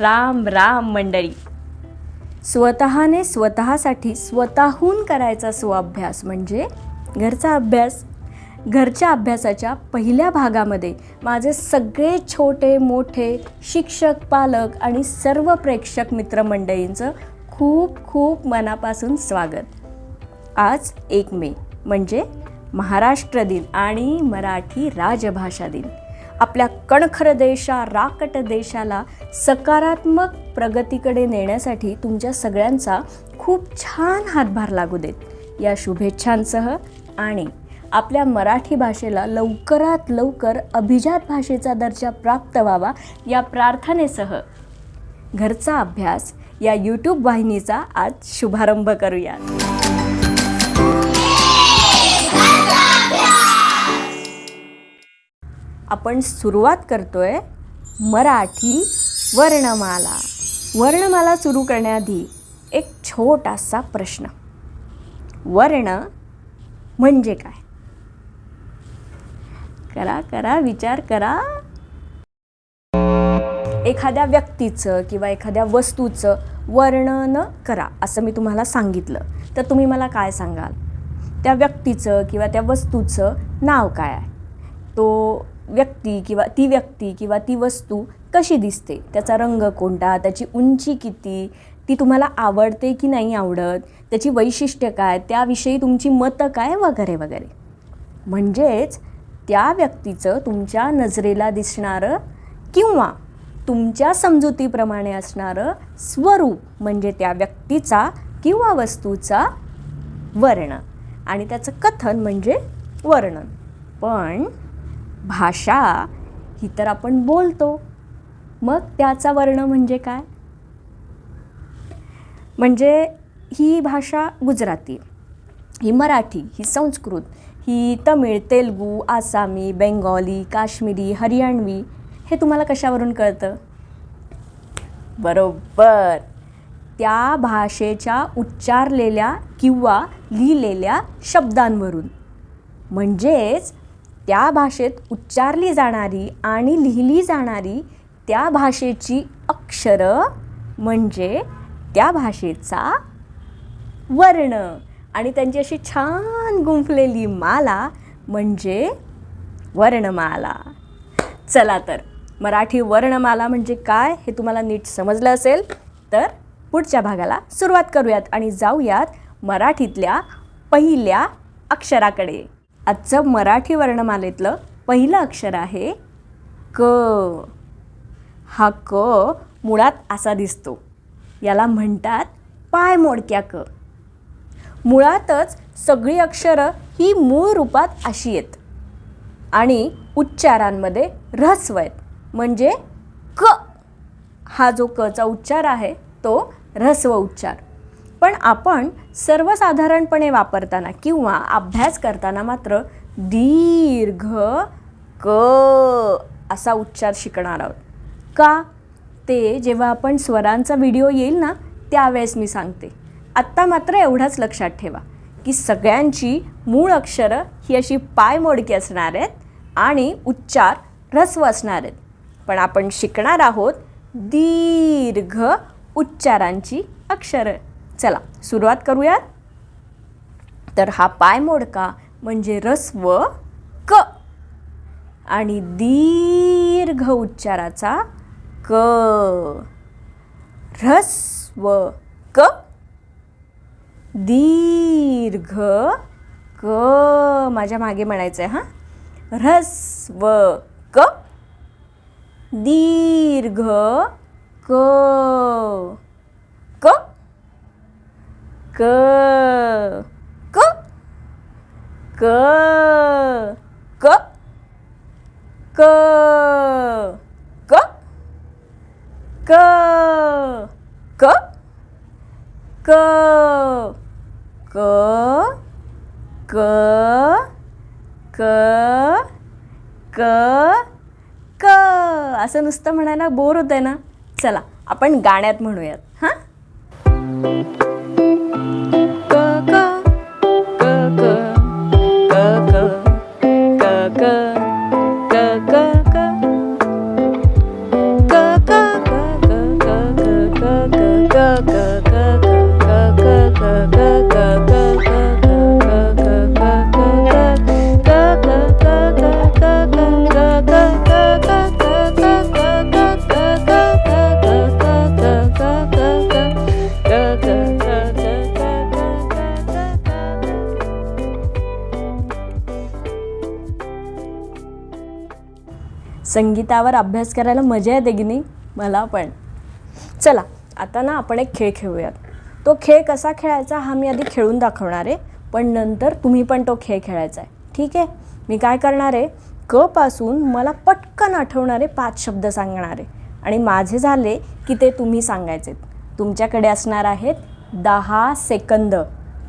राम राम मंडळी. स्वतःने स्वतःसाठी स्वतःहून करायचा स्वाभ्यास म्हणजे घरचा अभ्यास. घरच्या अभ्यासाच्या पहिल्या भागामध्ये माझे सगळे छोटे मोठे शिक्षक पालक आणि सर्व प्रेक्षक मित्रमंडळींचं खूप खूप मनापासून स्वागत. आज एक मे म्हणजे महाराष्ट्र दिन आणि मराठी राजभाषा दिन. आपल्या कणखर देशा राकट देशाला सकारात्मक प्रगतीकडे नेण्यासाठी तुमच्या सगळ्यांचा खूप छान हातभार लागू देत. या शुभेच्छांसह आणि आपल्या मराठी भाषेला लवकरात लवकर अभिजात भाषेचा दर्जा प्राप्त व्हावा या प्रार्थनेसह घरचा अभ्यास या यूट्यूब वाहिनीचा आज शुभारंभ करूया आपण सुरुवात करतो आहे मराठी वर्णमाला. वर्णमाला सुरू करण्याआधी एक छोटासा प्रश्न. वर्ण म्हणजे काय? करा करा विचार करा. एखाद्या व्यक्तीचं किंवा एखाद्या वस्तूचं वर्णन करा असं मी तुम्हाला सांगितलं. तर तुम्ही मला काय सांगाल? त्या व्यक्तीचं किंवा त्या वस्तूचं नाव काय आहे? तो व्यक्ती किंवा ती व्यक्ती किंवा ती वस्तू कशी दिसते? त्याचा रंग कोणता? त्याची उंची किती? ती तुम्हाला आवडते की नाही आवडत? त्याची वैशिष्ट्य काय? त्याविषयी तुमची मतं काय? वगैरे वगैरे. म्हणजेच त्या व्यक्तीचं तुमच्या नजरेला दिसणारं किंवा तुमच्या समजुतीप्रमाणे असणारं स्वरूप म्हणजे त्या व्यक्तीचा किंवा वस्तूचा वर्ण. आणि त्याचं कथन म्हणजे वर्णन. पण भाषा ही तर आपण बोलतो. मग त्याचा वर्ण म्हणजे काय? म्हणजे ही भाषा गुजराती ही मराठी ही संस्कृत ही तमिळ तेलगू आसामी बेंगॉली काश्मीरी हरियाणवी हे तुम्हाला कशावरून कळतं? बरोबर. त्या भाषेच्या उच्चारलेल्या किंवा लिहिलेल्या शब्दांवरून. म्हणजेच त्या भाषेत उच्चारली जाणारी आणि लिहिली जाणारी त्या भाषेची अक्षरं म्हणजे त्या भाषेचा वर्ण. आणि त्यांची अशी छान गुंफलेली माला म्हणजे वर्णमाला. चला तर मराठी वर्णमाला म्हणजे काय हे तुम्हाला नीट समजलं असेल तर पुढच्या भागाला सुरुवात करूयात आणि जाऊयात मराठीतल्या पहिल्या अक्षराकडे. आजचं मराठी वर्णमालेतलं पहिलं अक्षर आहे क. हा क मुळात असा दिसतो. याला म्हणतात पाय मोडक्या क. मुळातच सगळी अक्षरं ही मूळ रूपात अशी आहेत आणि उच्चारांमध्ये ऱ्हस्व आहेत. म्हणजे क. हा जो कचा उच्चार आहे तो ऱ्हस्व उच्चार. पण आपण सर्वसाधारणपणे वापरताना किंवा अभ्यास करताना मात्र दीर्घ क असा उच्चार शिकणार आहोत. का? ते जेव्हा आपण स्वरांचा व्हिडिओ येईल ना त्यावेळेस मी सांगते. आत्ता मात्र एवढाच लक्षात ठेवा की सगळ्यांची मूळ अक्षरं ही अशी पाय मोडकी असणार आहेत आणि उच्चार ह्रस्व असणार आहेत. पण आपण शिकणार आहोत दीर्घ उच्चारांची अक्षरं. चला सुरुवात करूयात. तर हा पाय मोडका म्हणजे रस्व क. आणि दीर्घ उच्चाराचा क. ऱ्हस्व क. दीर्घ क. माझ्या मागे म्हणायचं आहे हां ऱ्हस्व क. दीर्घ क. क. क? क. क? क. क. क? क. क? क. क? क? क? क? असं नुसतं म्हणायला बोर होतं आहे ना? चला आपण गाण्यात म्हणूयात. हां? Thank you. संगीतावर अभ्यास करायला मजा येते की नाही? मला पण. चला आता ना आपण एक खेळ खेळूयात. तो खेळ कसा खेळायचा हा मी आधी खेळून दाखवणार आहे पण नंतर तुम्ही पण तो खेळ खेळायचा आहे. ठीक आहे? मी काय करणार आहे? क पासून मला पटकन आठवणारे पाच शब्द सांगणार आहे. आणि माझे झाले की ते तुम्ही सांगायचे तुमच्याकडे असणार आहेत दहा सेकंद.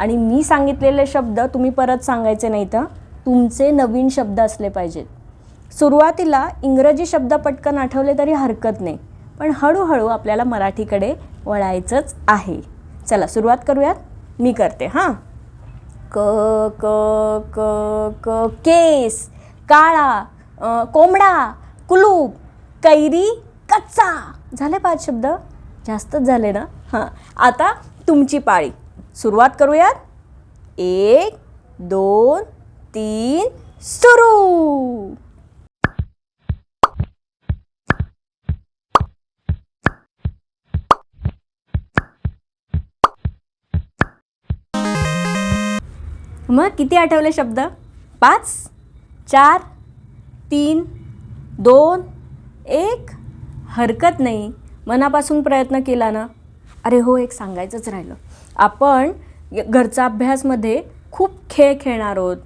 आणि मी सांगितलेले शब्द तुम्ही परत सांगायचे नाही तर तुमचे नवीन शब्द असले पाहिजेत. सुरुवातीला इंग्रजी शब्द पटकन आठवले तरी हरकत नाही पण हळूहळू आपल्याला मराठीकडे वळायचंच आहे. चला सुरुवात करूयात. मी करते हां. क क क क केस काळा कोंबडा कुलूप कैरी कच्चा. झाले पाच शब्द? जास्तच झाले ना? हां. आता तुमची पाळी. सुरुवात करूयात. एक दोन तीन सुरू. मग किती आठवले शब्द? पाच चार तीन दोन एक. हरकत नाही. मनापासून प्रयत्न केला ना? अरे हो एक सांगायचंच राहिलं. आपण घरचा अभ्यासमध्ये खूप खेळ खेळणार आहोत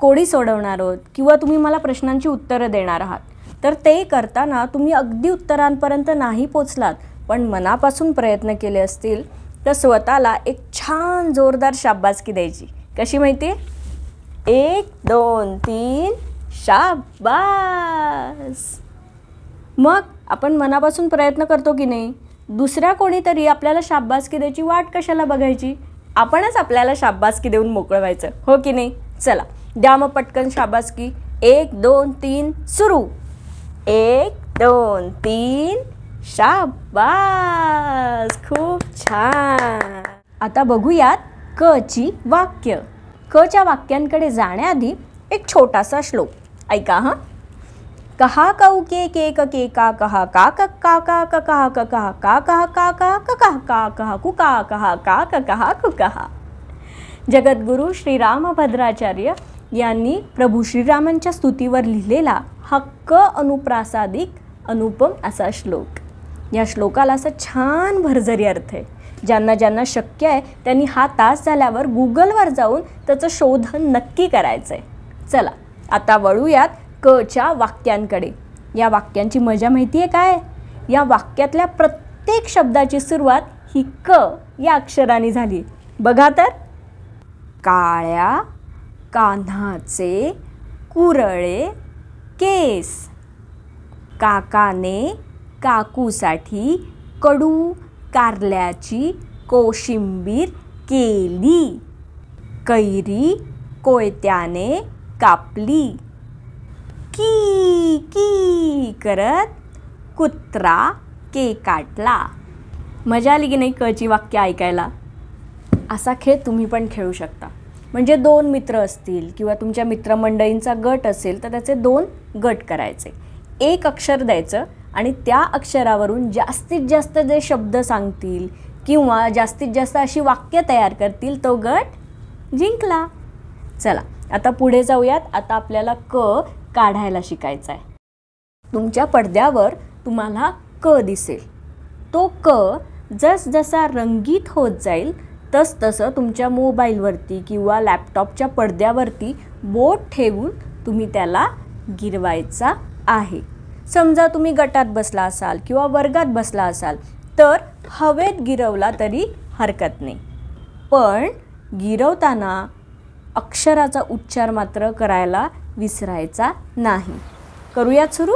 कोडी सोडवणार आहोत किंवा तुम्ही मला प्रश्नांची उत्तरं देणार आहात. तर ते करताना तुम्ही अगदी उत्तरांपर्यंत नाही पोचलात पण मनापासून प्रयत्न केले असतील तर स्वतःला एक छान जोरदार शाबासकी द्यायची. कशी माहिती? आहे एक दोन तीन. शाबास! मग आपण मनापासून प्रयत्न करतो की नाही? दुसऱ्या कोणीतरी आपल्याला शाबासकी द्यायची वाट कशाला बघायची? आपणच आपल्याला शाबासकी देऊन मोकळं व्हायचं हो की नाही? चला द्या मग पटकन शाबासकी एक दोन तीन सुरू. एक दोन तीन. शाबास! खूप छान! आता बघूयात क ची वाक्य. क च्या वाक्यांकडे जाण्याआधी एक छोटासा श्लोक. ऐका हां. कहा कऊ के के क के का कहा का क का का क कहा क कहा का कहा का का क कहा का कहा कु का कहा का क कहा कु कहा. जगद्गुरू श्रीरामभद्राचार्य यांनी प्रभू श्रीरामांच्या स्तुतीवर लिहिलेला हक्क अनुप्रासादिक अनुपम असा श्लोक. या श्लोकाला असा छान भरजरी अर्थ आहे. ज्यांना ज्यांना शक्य आहे त्यांनी हा तास झाल्यावर गुगलवर जाऊन त्याचं शोधन नक्की करायचं आहे चला आता वळूयात क च्या वाक्यांकडे. या वाक्यांची मजा माहिती आहे काय? या वाक्यातल्या प्रत्येक शब्दाची सुरुवात ही क या अक्षराने झाली. बघा तर. काळ्या कान्हाचे कुरळे केस. काकाने काकूसाठी कडू कारल्याची कोशिंबीर केली. कैरी कोयत्याने कापली. की की करत कुत्रा के काटला. मजा आली की नाही कची वाक्य ऐकायला? असा खेळ तुम्ही पण खेळू शकता. म्हणजे दोन मित्र असतील किंवा तुमच्या मित्रमंडळींचा गट असेल तर त्याचे दोन गट करायचे. एक अक्षर द्यायचं आणि त्या अक्षरावरून जास्तीत जास्त जे शब्द सांगतील किंवा जास्तीत जास्त अशी वाक्य तयार करतील तो गट जिंकला. चला आता पुढे जाऊयात. आता आपल्याला क काढायला शिकायचा आहे. तुमच्या पडद्यावर तुम्हाला क दिसेल. तो क जसजसा रंगीत होत जाईल तसतसं तुमच्या मोबाईलवरती किंवा लॅपटॉपच्या पडद्यावरती बोट ठेवून तुम्ही त्याला गिरवायचा आहे. समजा तुम्ही गटात बसला असाल किंवा वर्गात बसला असाल तर हवेत गिरवला तरी हरकत नाही. पण गिरवताना अक्षराचा उच्चार मात्र करायला विसरायचा नाही. करूयात सुरू?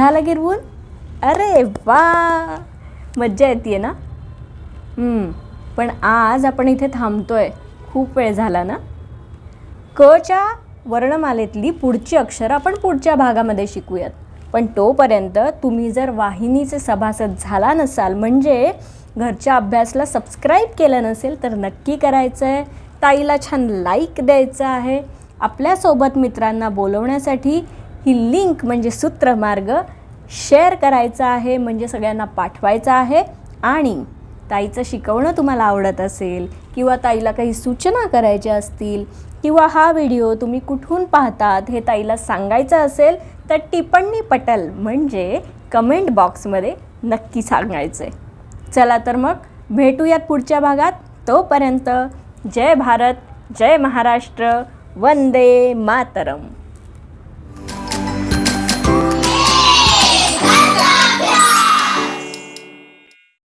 झालं गिरवून अरे वा! मज्जा येते ना? पण आज आपण इथे थांबतोय. खूप वेळ झाला ना? कच्या वर्णमालेतली पुढची अक्षरं आपण पुढच्या भागामध्ये शिकूयात. पण तोपर्यंत तुम्ही जर वाहिनीचे सभासद झाला नसाल म्हणजे घरच्या अभ्यासला सबस्क्राईब केलं नसेल तर नक्की करायचं आहे ताईला छान लाईक द्यायचं आहे. आपल्यासोबत मित्रांना बोलवण्यासाठी ही लिंक म्हणजे सूत्रमार्ग शेअर करायचा आहे म्हणजे सगळ्यांना पाठवायचा आहे. आणि ताईचं शिकवणं तुम्हाला आवडत असेल किंवा ताईला काही सूचना करायच्या असतील किंवा हा व्हिडिओ तुम्ही कुठून पाहतात हे ताईला सांगायचं असेल तर टिप्पणी पटल म्हणजे कमेंट बॉक्समध्ये नक्की सांगायचं. आहे चला तर मग भेटूयात पुढच्या भागात. तोपर्यंत जय भारत जय महाराष्ट्र वंदे मातरम.